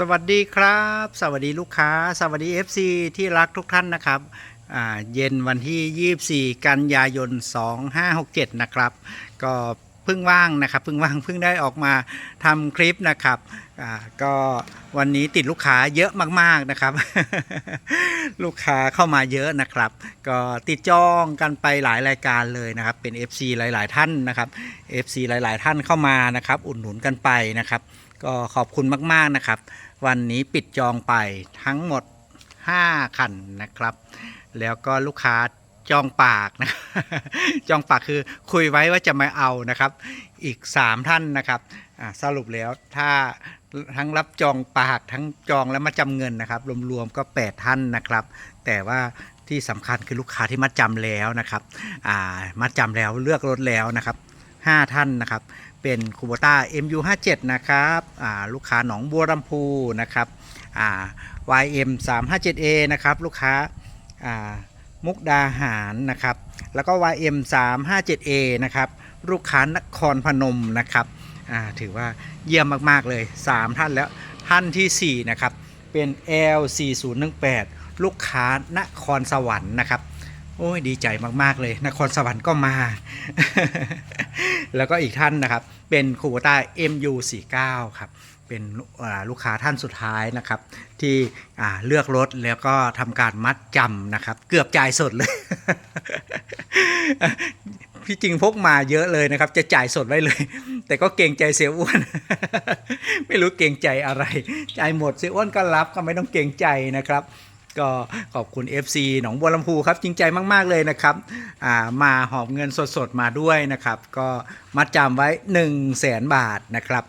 สวัสดีครับ สวัสดีลูกค้า สวัสดี FC ที่รักทุกท่านนะครับเย็นวันที่ 24 กันยายน 2567 นะครับ ก็เพิ่งว่างนะครับเพิ่งว่างเพิ่งได้ออกมาทำคลิปนะครับก็วันนี้ติดลูกค้าเยอะมากๆนะครับ ลูกค้าเข้ามาเยอะนะครับ ก็ติดจองกันไปหลายรายการเลยนะครับเป็น FC หลาย ๆ ท่านนะครับ FC หลาย ๆ ท่านเข้ามานะครับ อุดหนุนกันไปนะครับ ก็ขอบคุณมากๆนะครับ วันนี้ปิดจองไปทั้งหมด 5 คันนะครับ แล้วก็ลูกค้าจองปากนะจองปากคือคุยไว้ว่าจะมาเอานะครับ อีก 3 ท่านนะครับสรุปแล้วถ้าทั้งรับจองปากทั้งจองแล้วมาจำเงินนะครับ รวมๆก็ 8 ท่านนะครับ แต่ว่าที่สำคัญคือลูกค้าที่มาจำแล้วนะครับมาจำแล้วเลือกรถแล้วนะครับ 5 ท่านนะครับ เป็นคูโบต้า MU57 นะครับลูกค้าหนองบัวลำพูนะครับอ่า YM 357A นะครับลูกค้าอ่ามุกดาหารนะครับแล้วก็ YM 357A นะครับลูกค้านครพนมนะครับอ่าถือว่าเยี่ยมมาก ๆ เลย 3 ท่านแล้วท่านทีสี่4 นะครับ เป็น L4018 ลูกค้านครสวรรค์นะครับ โอ้ย ดีใจมาก ๆ เลย นครสวรรค์ก็มา แล้วก็อีกท่านนะครับ เป็นคูโบต้า MU49 ครับ เป็นลูกค้าท่านสุดท้ายนะครับ ที่เลือกรถแล้วก็ทำการมัดจำนะครับ เกือบจ่ายสดเลยพี่จริงพกมาเยอะเลยนะครับ จะจ่ายสดไว้เลย แต่ก็เกรงใจเสียอ้วน ไม่รู้เกรงใจอะไร จ่ายหมดเสียอ้วนก็รับก็ไม่ต้องเกรงใจนะครับ ก็ขอบคุณ FC หนองบัวลำพูครับจริงใจมาก ๆ เลยนะครับามาหอบเงินสดๆ มาด้วยนะครับ ก็มัดจำไว้ 1 0 0 0 0แสนบาทนะครับ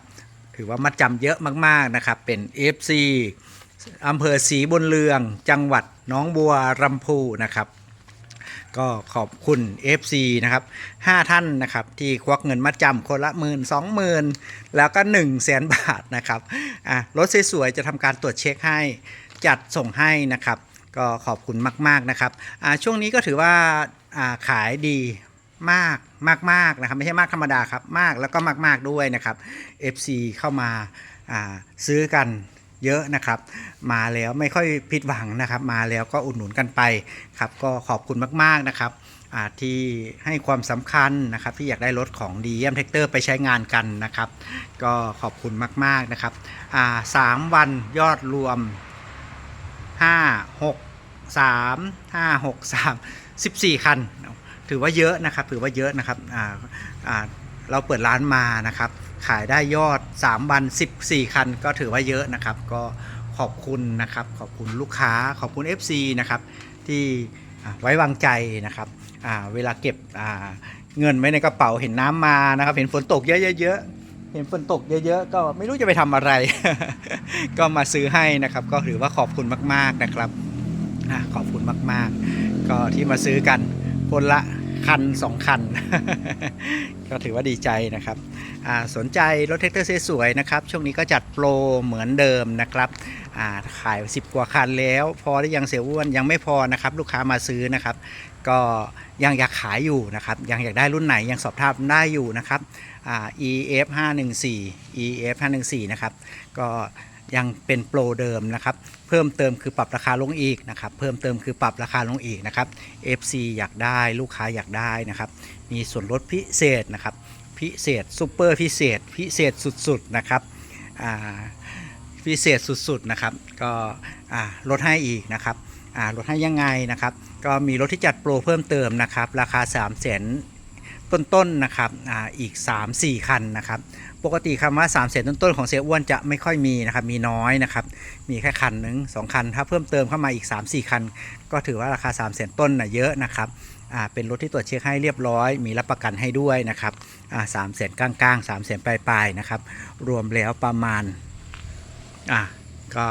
ถือว่ามัดจำเยอะมาก ๆ นะครับ เป็น FC อำเภอศรีบุญเรือง จังหวัดหนองบัวลำพูนะครับก็ขอบคุณ FC นะครับ 5 ท่านนะครับ ที่ควักเงินมาจำคนละหมื่นสองหมื่นแล้วก็1 0 0 0 0แสนบาทนะครับอะรถสวยๆจะทำการตรวจเช็คให้ จัดส่งให้นะครับ ก็ขอบคุณมาก ๆนะครับช่วงนี้ก็ถือว่าขายดีมากมากๆนะครับไม่ใช่มากธรรมดาครับมากแล้วก็มากๆด้วยนะครับ FC เข้ามาาซื้อกันเยอะนะครับ มาแล้วไม่ค่อยผิดหวังนะครับ มาแล้วก็อุดหนุนกันไปครับก็ขอบคุณมากๆนะครับที่ให้ความสำคัญนะครับ ที่อยากได้รถของดีเยี่ยมแท็กเตอร์ไปใช้งานกันนะครับ ก็ขอบคุณมากๆนะครับสามวันยอดรวม ห้าหกสามห้าหกสามสิบสี่คัน ถือว่าเยอะนะครับ ถือว่าเยอะนะครับอ่าอ่าเราเปิดร้านมานะครับ ขายได้ยอด 3 วัน 14 คัน ก็ถือว่าเยอะนะครับ ก็ขอบคุณนะครับ ขอบคุณลูกค้า ขอบคุณ FC นะครับ ที่ไว้วางใจนะครับเวลาเก็บเงินไว้ในกระเป๋าเห็นน้ำมานะครับ เห็นฝนตกเยอะๆ เห็นฝนตกเยอะๆ ก็ไม่รู้จะไปทำอะไร ก็มาซื้อให้นะครับ ก็ถือว่าขอบคุณมากๆนะครับขอบคุณมากๆ ก็ที่มาซื้อกันคนละคันสองคัน ก็ถือว่าดีใจนะครับสนใจรถแท็กเตอร์สวยๆนะครับ ช่วงนี้ก็จัดโปรเหมือนเดิมนะครับขาย 10 กว่าคันแล้ว พอได้ยังเสียอ้วนยังไม่พอนะครับ ลูกค้ามาซื้อนะครับ ก็ยังอยากขายอยู่นะครับ ยังอยากได้รุ่นไหนยังสอบถามได้อยู่นะครับอ่า EF 514 EF 514นะครับ ก็ยังเป็นโปรเดิมนะครับ เพิ่มเติมคือปรับราคาลงอีกนะครับ เพิ่มเติมคือปรับราคาลงอีกนะครับ FC อยากได้ลูกค้าอยากได้นะครับ มีส่วนลดพิเศษนะครับ พิเศษซูเปอร์พิเศษ พิเศษสุดๆนะครับพิเศษสุดๆนะครับ ก็ลดให้อีกนะครับ ลดให้ยังไงนะครับ ก็มีรถที่จัดโปรเพิ่มเติมนะครับ ราคา 3 0 0 0 0 0ต้นๆนะครับอ่าอีก 3-4 คันนะครับ ปกติคำว่า3 0 0 0 0 0ต้นๆของเสียอ้วนจะไม่ค่อยมีนะครับ มีน้อยนะครับ มีแค่คันหนึ่งสองคัน ถ้าเพิ่มเติมเข้ามาอีก 3-4 คัน ก็ถือว่าราคา3 0 0 0 0ต้นนะเยอะนะครับเป็นรถที่ตรวจเช็คให้เรียบร้อย มีรับประกันให้ด้วยนะครับสามแสนกลางๆสามแสนปลายๆนะครับ รวมแล้วประมาณอ่าก็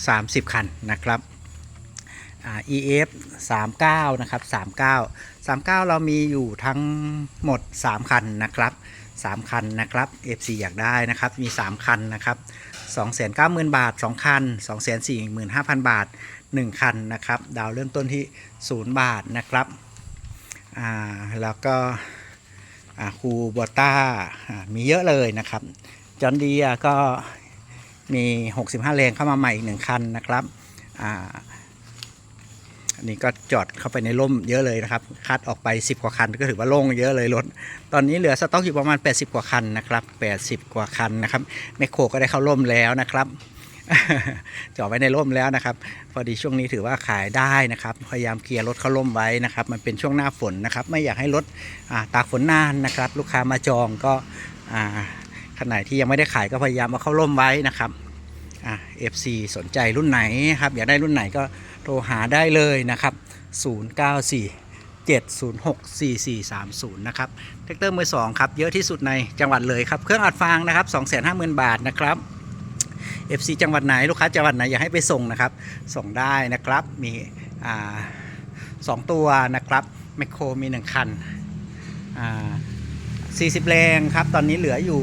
30 คันนะครับ EF 39 นะครับ 39 39 เรามีอยู่ทั้งหมด 3 คันนะครับ3 คันนะครับ FC อยากได้นะครับ มี 3 คันนะครับ 290,000 บาท 2 คัน 245,000 บาท 1 คันนะครับ ดาวเริ่มต้นที่ 0 บาทนะครับ อ่า แล้วก็คูบอต้า มีเยอะเลยนะครับ จอนดีก็มี 65แรงเข้ามาใหม่อีกหนึ่งคันนะครับ อ่า อันนี้ก็จอดเข้าไปในร่มเยอะเลยนะครับ คัดออกไป 10 กว่าคัน ก็ถือว่าโล่งเยอะเลยรถ ตอนนี้เหลือสต็อกอยู่ประมาณ 80 กว่าคันนะครับ 80 กว่าคันนะครับแมคโครก็ได้เข้าร่มแล้วนะครับจอดไว้ในร่มแล้วนะครับ พอดีช่วงนี้ถือว่าขายได้นะครับ พยายามเคลียร์รถเข้าร่มไว้นะครับ มันเป็นช่วงหน้าฝนนะครับ ไม่อยากให้รถตากฝนนานนะครับ ลูกค้ามาจองก็อ่าขณะที่ยังไม่ได้ขายก็พยายามเอาเข้าร่มไว้นะครับอ่า FC สนใจรุ่นไหนครับ อยากได้รุ่นไหนก็ โทรหาได้เลยนะครับ 094 706 4430 นะครับแท็กเตอร์มือสองครับ เยอะที่สุดในจังหวัดเลยครับ เครื่องอัดฟางนะครับ 250,000 บาทนะครับ FC จังหวัดไหนลูกค้าจังหวัดไหนอยากให้ไปส่งนะครับ ส่งได้นะครับ มีอ่าสองตัวนะครับแมคโครมีหนึ่งคันอ่า40 แรงครับ ตอนนี้เหลืออยู่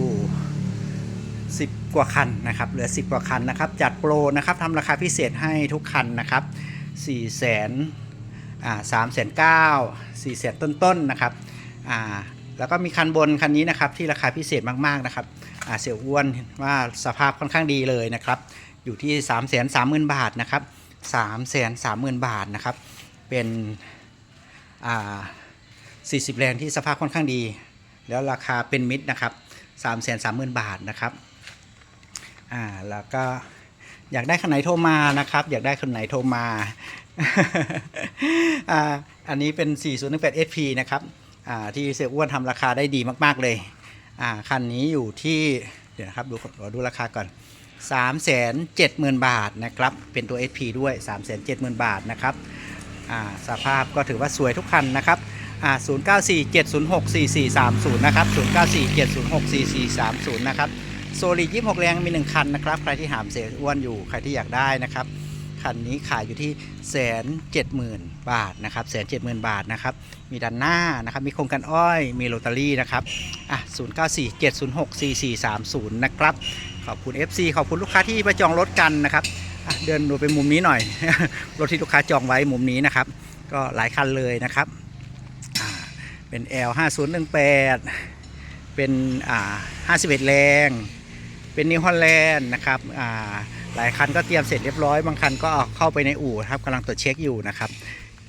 10 กว่าคันนะครับเหลือ 10 กว่าคันนะครับจัดโปรนะครับทำราคาพิเศษให้ทุกคันนะครับ4แสนสามแสนเก้าสี่แสนต้นๆนะครับอ่าแล้วก็มีคันบนคันนี้นะครับที่ราคาพิเศษมากๆนะครับอ่าเสียวอ้วนว่าสภาพค่อนข้างดีเลยนะครับอยู่ที่3 3 0 0 0 0บาทนะครับ3 3 0 0 0 0บาทนะครับเป็นอ่า40แรงที่สภาพค่อนข้างดี แล้วราคาเป็นมิตรนะครับ3 3 0 0 0 0บาทนะครับ อ่าแล้วก็อยากได้คันไหนโทรมานะครับ อยากได้คันไหนโทรมาอ่าอันนี้เป็น 4018 SP นะครับอ่าที่เสียอ้วนทำราคาได้ดีมาก ๆ เลยอ่าคันนี้อยู่ที่เดี๋ยวนะครับดูขอดูราคาก่อน 3 7 0 0 0 0 บาทนะครับ เป็นตัว SP ด้วย 3 7 0 0 0 0 บาทนะครับอ่าสภาพก็ถือว่าสวยทุกคันนะครับอ่า094 706 4430 นะครับ 094 706 4430 นะครับ โซลิด26 แรงมี 1 คันนะครับ ใครที่หามเสียอ้วนอยู่ใครที่อยากได้นะครับ คันนี้ขายอยู่ที่แสนเจ็ดหมื่นบาทนะครับแสนเจ็ดหมื่นบาทนะครับ มีด้านหน้านะครับ มีโครงการอ้อย มีโรตารี่นะครับ อะ0 9 4 7 0 6 4 4 3 0นะครับ ขอบคุณ FC ขอบคุณลูกค้าที่มาจองรถกันนะครับเดินดูไปมุมนี้หน่อย รถที่ลูกค้าจองไว้มุมนี้นะครับ ก็หลายคันเลยนะครับอ่าเป็น L 5 0 1 8เป็น อ่า 51 แรง เป็นนิวฮอลแลนด์นะครับอ่าหลายคันก็เตรียมเสร็จเรียบร้อย บางคันก็เอาเข้าไปในอู่ครับกำลังตรวจเช็คอยู่นะครับ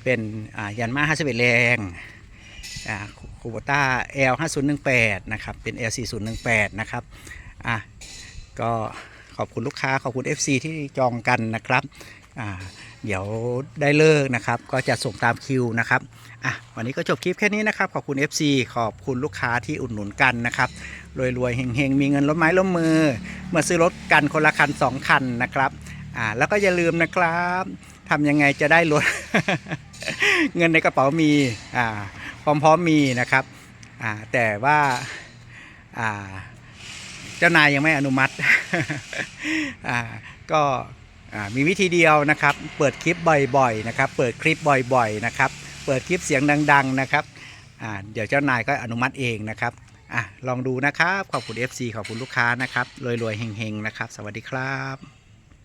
เป็นอ่ายันมา51แรงอ่าคูโบต้า L 5018นะครับ เป็น L 4018นะครับ อะ ก็ขอบคุณลูกค้า ขอบคุณ FC ที่จองกันนะครับ อ่า เดี๋ยวได้เลิกนะครับ ก็จะส่งตามคิวนะครับอะวันนี้ก็จบคลิปแค่นี้นะครับ ขอบคุณ FC ขอบคุณลูกค้าที่อุดหนุนกันนะครับรวยๆเฮงๆ มีเงินล้มไม้ล้มมือเมื่อซื้อรถกันคนละคัน 2 คันนะครับอ่าแล้วก็อย่าลืมนะครับทำยังไงจะได้รถ เงินในกระเป๋ามีอ่าพร้อมๆมีนะครับอ่าแต่ว่าอ่าเจ้านายยังไม่อนุมัติอ่าก็ มีวิธีเดียวนะครับ เปิดคลิปบ่อยๆนะครับ เปิดคลิปบ่อยๆนะครับ เปิดคลิปเสียงดัง ๆนะครับเดี๋ยวเจ้านายก็อนุมัติเองนะครับอลองดูนะครับ ขอบคุณ FC ขอบคุณลูกค้านะครับรวยๆเฮงๆนะครับ สวัสดีครับ